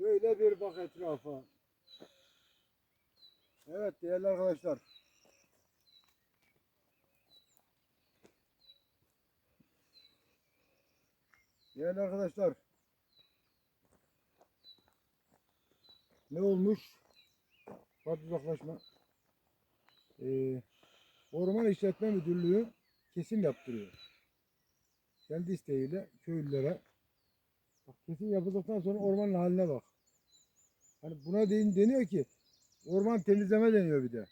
Şöyle bir bak etrafa. Evet değerli arkadaşlar. Değerli arkadaşlar. Ne olmuş? Fazla uzaklaşma. Ee, Orman İşletme Müdürlüğü kesim yaptırıyor. Kendi isteğiyle köylülere. Bak kesim yapıldıktan sonra ormanın haline bak. Hani buna deyin deniyor ki orman temizleme deniyor bir de.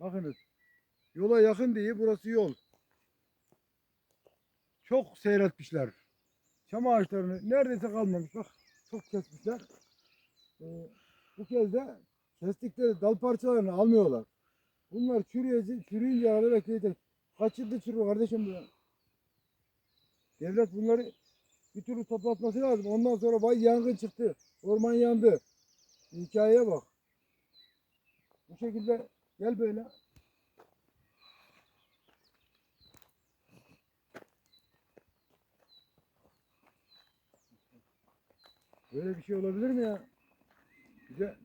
Bakınız. Yola yakın diye burası yol. Çok seyretmişler. Çam ağaçlarını neredeyse kalmamış. Bak çok kesmişler. Ee, bu kez de kestikleri dal parçalarını almıyorlar. Bunlar çürüyecek, çürüyünce kadar bekleyecek. Kaç yıldır çürüyor kardeşim bu? Devlet bunları bir türlü toplatması lazım. Ondan sonra vay yangın çıktı. Orman yandı. Hikayeye bak. Bu şekilde gel böyle. Böyle bir şey olabilir mi ya? Bize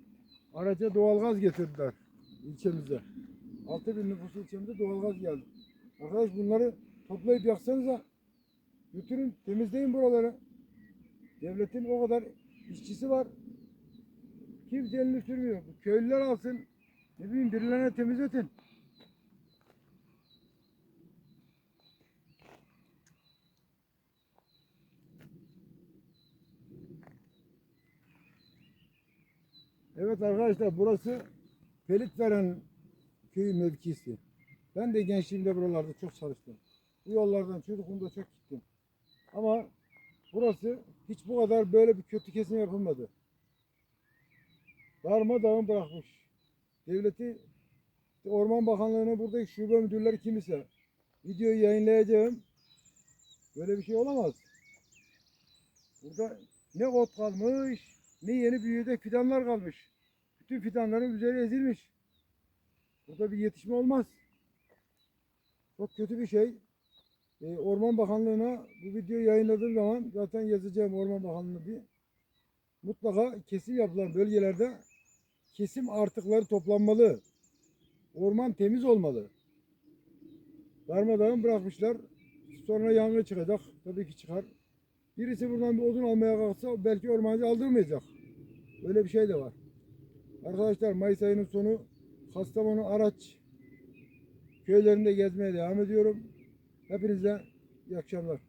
araca doğalgaz getirdiler ilçemize. 6 bin nüfus ilçemizde doğalgaz geldi. Arkadaş bunları toplayıp yaksanıza götürün temizleyin buraları. Devletin o kadar işçisi var. Kimse elini sürmüyor. Köylüler alsın. Ne bileyim birilerine temizletin. Evet arkadaşlar burası Pelit veren köy mevkisi. Ben de gençliğimde buralarda çok çalıştım. Bu yollardan çocukluğumda çok gittim. Ama burası hiç bu kadar böyle bir kötü kesim yapılmadı. Darmadağın bırakmış. Devleti Orman Bakanlığı'nın buradaki şube müdürleri kim ise videoyu yayınlayacağım. Böyle bir şey olamaz. Burada ne ot kalmış, ne yeni büyüyecek fidanlar kalmış. Bütün fidanların üzeri ezilmiş. Burada bir yetişme olmaz. Çok kötü bir şey. Ee, Orman Bakanlığı'na bu videoyu yayınladığım zaman zaten yazacağım Orman Bakanlığı'na bir. Mutlaka kesim yapılan bölgelerde kesim artıkları toplanmalı. Orman temiz olmalı. Darmadağın bırakmışlar. Sonra yangın çıkacak. Tabii ki çıkar. Birisi buradan bir odun almaya kalksa belki ormancı aldırmayacak. Böyle bir şey de var. Arkadaşlar Mayıs ayının sonu Kastamonu Araç köylerinde gezmeye devam ediyorum. Hepinize iyi akşamlar.